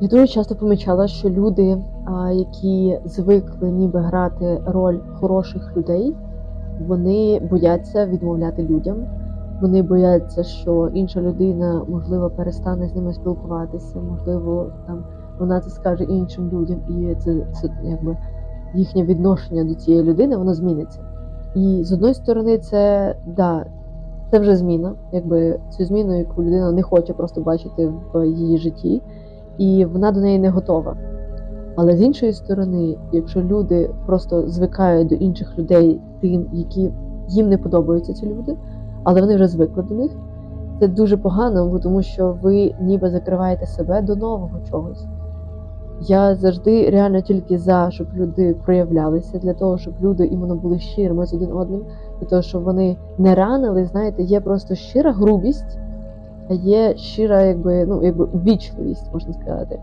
Я дуже часто помічала, що люди, які звикли ніби грати роль хороших людей, вони бояться відмовляти людям. Вони бояться, що інша людина, можливо, перестане з ними спілкуватися, можливо, там вона це скаже іншим людям, і це, це якби їхнє відношення до цієї людини, воно зміниться. І з одної сторони, це да, це вже зміна, якби цю зміну, яку людина не хоче просто бачити в її житті, і вона до неї не готова. Але з іншої сторони, якщо люди просто звикають до інших людей, тим, які їм не подобаються ці люди, але вони вже звикли до них, це дуже погано, тому що ви ніби закриваєте себе до нового чогось. Я завжди реально тільки за, щоб люди проявлялися, для того, щоб люди іменно були щирими з один одним, для того, щоб вони не ранили. Знаєте, є просто щира грубість, є щира, якби ну якби ввічливість, можна сказати.